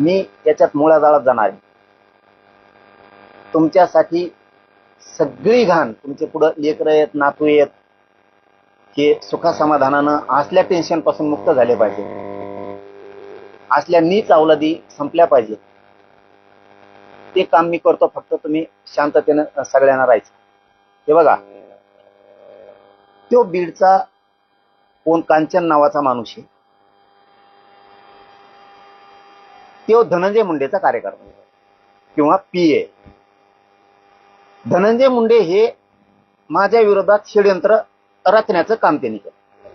मी त्याच्यात मुळाजाळात जाणार आहे. तुमच्यासाठी सगळी घाण तुमचे पुढं लेकर आहेत नातू आहेत हे सुखासमाधानानं असल्या टेन्शनपासून मुक्त झाले पाहिजे. असल्या नीच अवलादी संपल्या पाहिजे. ते काम मी करतो फक्त तुम्ही शांततेनं सगळ्यांना राहायचं. हे बघा. तो बीडचा कोण कांचन नावाचा माणूस आहे. तो धनंजय मुंडेचा कार्यकर्ता किंवा पी ए. धनंजय मुंडे हे माझ्या विरोधात षडयंत्र रचण्याचं काम त्यांनी केलं.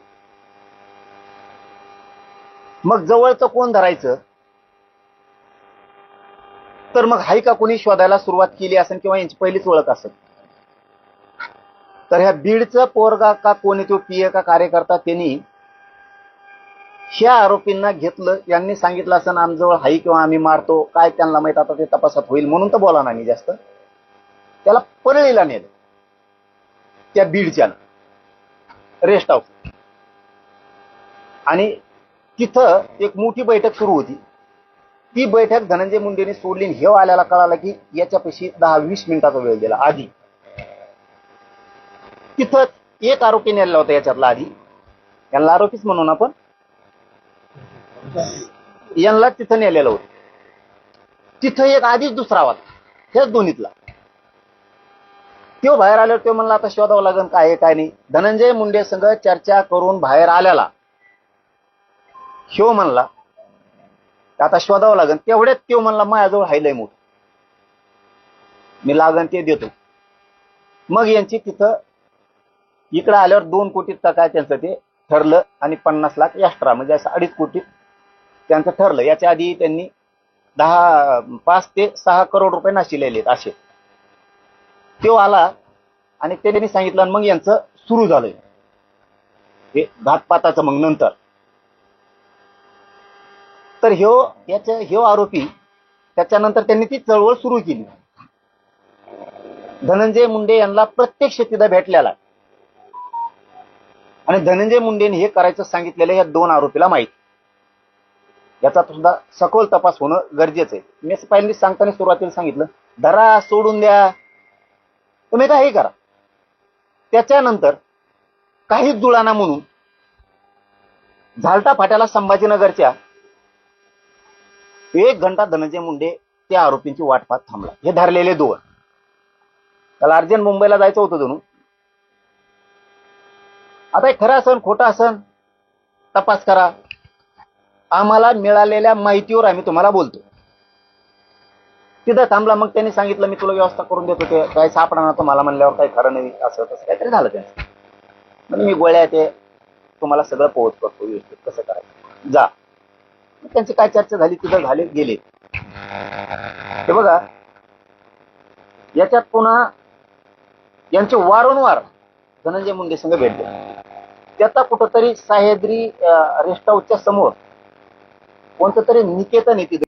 मग जवळचं कोण धरायचं? तर मग हाय का कोणी शोधायला सुरुवात केली असेल किंवा यांची पहिलीच ओळख असेल? तर ह्या बीडचं पोरगा का कोणी तो पीए का कार्यकर्ता त्यांनी ह्या आरोपींना घेतलं यांनी सांगितलं असं आमजवळ हाई किंवा आम्ही मारतो काय त्यांना माहीत आता ते तपासात होईल म्हणून तर बोला नाही जास्त. त्याला परळीला नेलं. त्या बीडच्या रेस्ट हाऊस आणि तिथं एक मोठी बैठक सुरू होती. ती बैठक धनंजय मुंडेने सोडली हे आल्याला कळालं की याच्यापाशी दहा वीस मिनिटाचा वेळ दिला आधी. तिथं एक आरोपी नेलेला होता याच्यातला आधी. यांना आरोपीच म्हणून आपण. यांना तिथं नेलेलं होतं. तिथं एक आधीच दुसरा होता हेच दोन्हीतला. तो बाहेर आल्यावर तो म्हणला आता शोधावं लागेल काय आहे काय नाही. धनंजय मुंडे संघ चर्चा करून बाहेर आल्याला ह्यो म्हणला आता शोधावं लागेल तेवढ्यात तो म्हणला माझ्याजवळ हायलंय मोठ. मी लागन ते देतो. मग यांची तिथं इकडं आल्यावर दोन कोटीत टका काय त्यांचं ते ठरलं आणि पन्नास लाख एक्स्ट्रा म्हणजे असं अडीच कोटीत त्यांचं ठरलं. याच्या आधी त्यांनी दहा पाच ते सहा करोड रुपये नाशिलेले असे. तो आला आणि त्यांनी सांगितलं आणि मग यांचं सुरू झालंय. हे घातपाताचं मग नंतर. तर ह्यो याच्या ह्यो आरोपी त्याच्यानंतर त्यांनी ती चळवळ सुरू केली. धनंजय मुंडे यांना प्रत्यक्ष तिथं भेटलेला. आणि धनंजय मुंडेने हे करायचं सांगितलेलं या दोन आरोपीला माहिती. याचा सुद्धा सखोल तपास होणं गरजेचं आहे. मी असं पहिल्यांदा सांगताना सुरुवातीला सांगितलं धरा सोडून द्या. तुम्ही काही करा. त्याच्यानंतर काही जुळाना म्हणून झालटा फाट्याला संभाजीनगरच्या एक घंटा धनंजय मुंडे त्या आरोपींची वाट पाहत थांबला. हे धरलेले दोन. त्याला अर्जंट मुंबईला जायचं होतं जणू आता हे खरं असन खोटं असन तपास करा. आम्हाला मिळालेल्या माहितीवर आम्ही तुम्हाला बोलतो. तिथं थांबला मग त्यांनी सांगितलं मी तुला व्यवस्था करून देतो ते काय सापडणार तुम्हाला म्हणल्यावर काही खरं नाही असं तसं काहीतरी झालं त्यांचं. म्हणजे मी गोळ्या ते तुम्हाला सगळं पोहोच करतो व्यवस्थित कसं करायचं. जा. त्यांची काय चर्चा झाली तिथं झाले गेले. हे बघा याच्यात पुन्हा यांचे वारंवार धनंजय मुंडे संघ भेटले. त्याचा कुठंतरी सह्याद्री रेस्ट हाऊसच्या समोर कोणतं तरी निकेतन आहे तिथे